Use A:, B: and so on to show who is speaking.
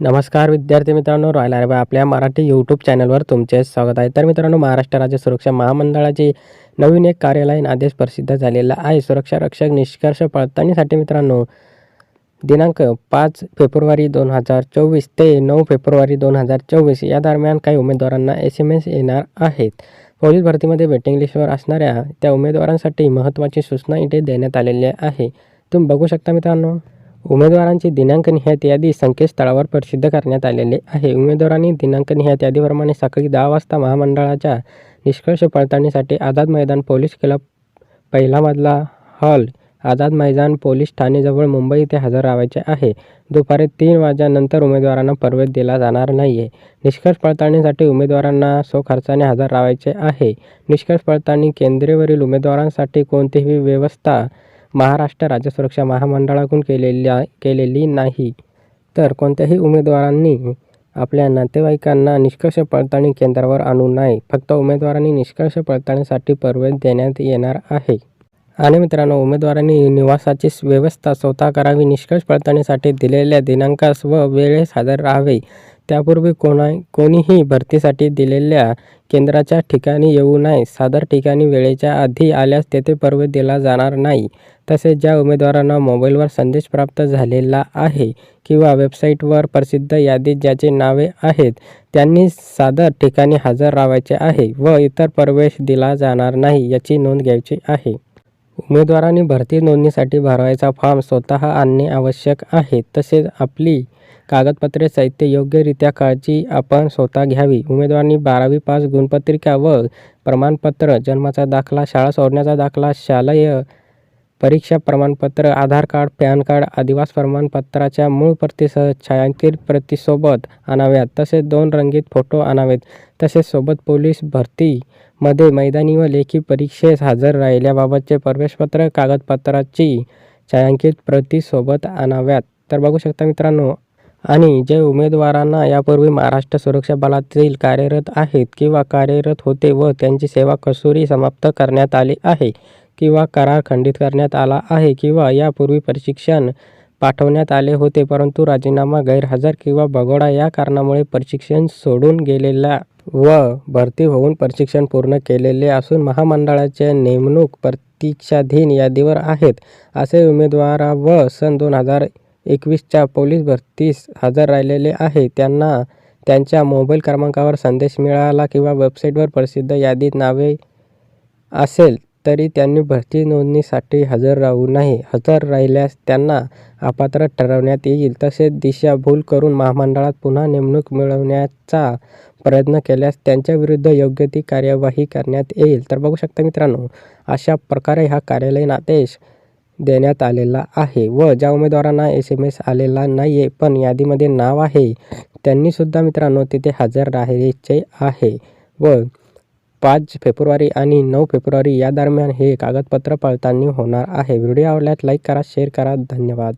A: नमस्कार विद्यार्थी मित्रांनो रॉयल आरबी आपल्या मराठी यूट्यूब चॅनलवर तुमचे स्वागत आहे. तर मित्रांनो महाराष्ट्र राज्य सुरक्षा महामंडळाचे नवीन एक कार्यालयीन आदेश प्रसिद्ध झालेला आहे. सुरक्षा रक्षक निष्कर्ष पडताळणीसाठी मित्रांनो दिनांक पाच फेब्रुवारी दोन हजार चोवीस ते नऊ फेब्रुवारी दोन हजार चोवीस या दरम्यान काही उमेदवारांना एस एम एस येणार आहेत. पोलीस भरतीमध्ये वेटिंग लिस्टवर असणाऱ्या त्या उमेदवारांसाठी महत्त्वाची सूचना इथे देण्यात आलेली आहे. तुम्ही बघू शकता मित्रांनो. उमेदवारांची दिनांक निहात यादी संकेतस्थळावर प्रसिद्ध करण्यात आलेली आहे. उमेदवारांनी दिनांक निहात यादीप्रमाणे सकाळी दहा वाजता महामंडळाच्या निष्कर्ष पडताळणीसाठी आझाद मैदान पोलीस क्लब पहिला मधला हॉल आझाद मैदान पोलीस ठाणेजवळ मुंबई येथे हजर राहायचे आहे. दुपारी तीन वाजल्यानंतर उमेदवारांना प्रवेश दिला जाणार नाही आहे निष्कर्ष पडताळणीसाठी उमेदवारांना स्वखर्चाने हजर राहायचे आहे. निष्कर्ष पडताळणी केंद्रेवरील उमेदवारांसाठी कोणतीही व्यवस्था महाराष्ट्र राज्य सुरक्षा महामंडळाकडून केलेल्या केलेली नाही. तर कोणत्याही उमेदवारांनी आपल्या नातेवाईकांना निष्कर्ष पडताळणी केंद्रावर आणू नये. फक्त उमेदवारांनी निष्कर्ष पडताळणीसाठी परवेज देण्यात येणार आहे. आणि मित्रांनो उमेदवारांनी निवासाची व्यवस्था स्वतः करावी निष्कर्ष पडताळणीसाठी दिलेल्या दिनांकास व वेळेस हजर राहावे. त्यापूर्वी कोणा कोणीही भरतीसाठी दिलेल्या केंद्राच्या ठिकाणी येऊ नये. सादर ठिकाणी वेळेच्या आधी आल्यास तेथे प्रवेश दिला जाणार नाही. तसेच ज्या उमेदवारांना मोबाईलवर संदेश प्राप्त झालेला आहे किंवा वेबसाईटवर प्रसिद्ध यादीत ज्याचे नावे आहेत त्यांनी सादर ठिकाणी हजर राहायचे आहे व इतर प्रवेश दिला जाणार नाही याची नोंद घ्यायची आहे. उमेदवारांनी भरती नोंदणीसाठी भरवायचा फॉर्म स्वतः आणणे आवश्यक आहे. तसेच आपली कागदपत्रे साहित्य योग्यरित्या काळजी आपण स्वतः घ्यावी. उमेदवारांनी बारावी पास गुणपत्रिका व प्रमाणपत्र जन्माचा दाखला शाळा सोडण्याचा दाखला शालेय परीक्षा प्रमाणपत्र आधार कार्ड पॅन कार्ड आदिवास प्रमाणपत्राच्या मूळ प्रतीसह छायांकित प्रतीसोबत आणाव्यात. तसेच दोन रंगीत फोटो आणावेत. तसेच सोबत पोलीस भरतीमध्ये मैदानी व लेखी परीक्षेस हजर राहिल्याबाबतचे प्रवेशपत्र कागदपत्राची छायांकित प्रतीसोबत आणाव्यात. तर बघू शकता मित्रांनो आणि जे उमेदवारांना यापूर्वी महाराष्ट्र सुरक्षा बलातील कार्यरत आहेत किंवा कार्यरत होते व त्यांची सेवा कसुरी समाप्त करण्यात आली आहे किंवा करार खंडित करण्यात आला आहे किंवा यापूर्वी प्रशिक्षण पाठवण्यात आले होते परंतु राजीनामा गैरहजर किंवा भगोडा या कारणामुळे प्रशिक्षण सोडून गेलेला व भरती होऊन प्रशिक्षण पूर्ण केलेले असून महामंडळाच्या नेमणूक प्रतीक्षाधीन यादीवर आहेत असे उमेदवारा व सन दोन हजार एकवीसच्या पोलीस भरतीस हजर राहिलेले आहे. त्यांना त्यांच्या मोबाईल क्रमांकावर संदेश मिळाला किंवा वेबसाईटवर प्रसिद्ध यादीत नावे असेल तरी त्यांनी भरती नोंदणीसाठी हजर राहू नये हजर राहिल्यास त्यांना अपात्र ठरवण्यात येईल. तसेच दिशाभूल करून महामंडळात पुन्हा नेमणूक मिळवण्याचा प्रयत्न केल्यास त्यांच्याविरुद्ध योग्य ती कार्यवाही करण्यात येईल. तर बघू शकता मित्रांनो अशा प्रकारे हा कार्यालयीन आदेश देण्यात आलेला आहे व ज्या उमेदवारांना एस एम एस आलेला नाही आहे पण यादीमध्ये नाव आहे. त्यांनीसुद्धा मित्रांनो तिथे हजर राहायचे आहे व पाच फेब्रुवारी आणि नऊ फेब्रुवारी या दरम्यान हे कागदपत्र पडताळणी होणार आहे. व्हिडिओ आवडल्यास लाईक करा शेअर करा. धन्यवाद.